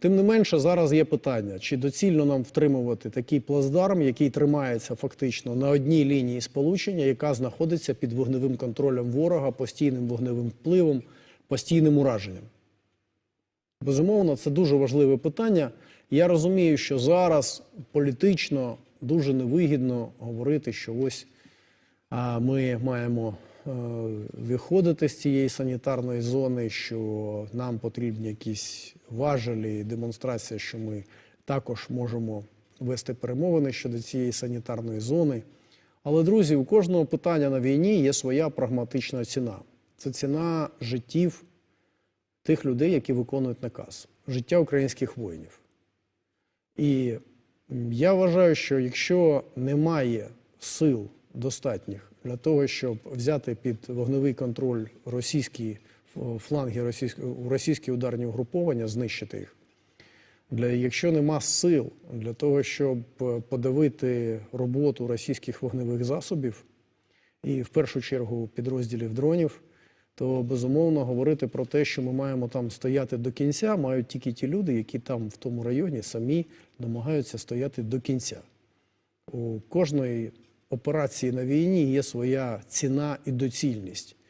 Тим не менше, зараз є питання, чи доцільно нам втримувати такий плацдарм, який тримається фактично на одній лінії сполучення, яка знаходиться під вогневим контролем ворога, постійним вогневим впливом, постійним ураженням. Безумовно, це дуже важливе питання. Я розумію, що зараз політично дуже невигідно говорити, що ось а, ми маємо виходити з цієї санітарної зони, що нам потрібні якісь важелі, демонстрація, що ми також можемо вести перемовини щодо цієї санітарної зони. Але, друзі, у кожного питання на війні є своя прагматична ціна. Це ціна життів тих людей, які виконують наказ, життя українських воїнів. І я вважаю, що якщо немає сил достатніх для того, щоб взяти під вогневий контроль російські фланги, російські, російські ударні угруповання, знищити їх. Для, якщо нема сил для того, щоб е, подавити роботу російських вогневих засобів, і в першу чергу підрозділів дронів, то безумовно говорити про те, що ми маємо там стояти до кінця, мають тільки ті люди, які там в тому районі самі намагаються стояти до кінця. У кожної операції на війні є своя ціна і доцільність.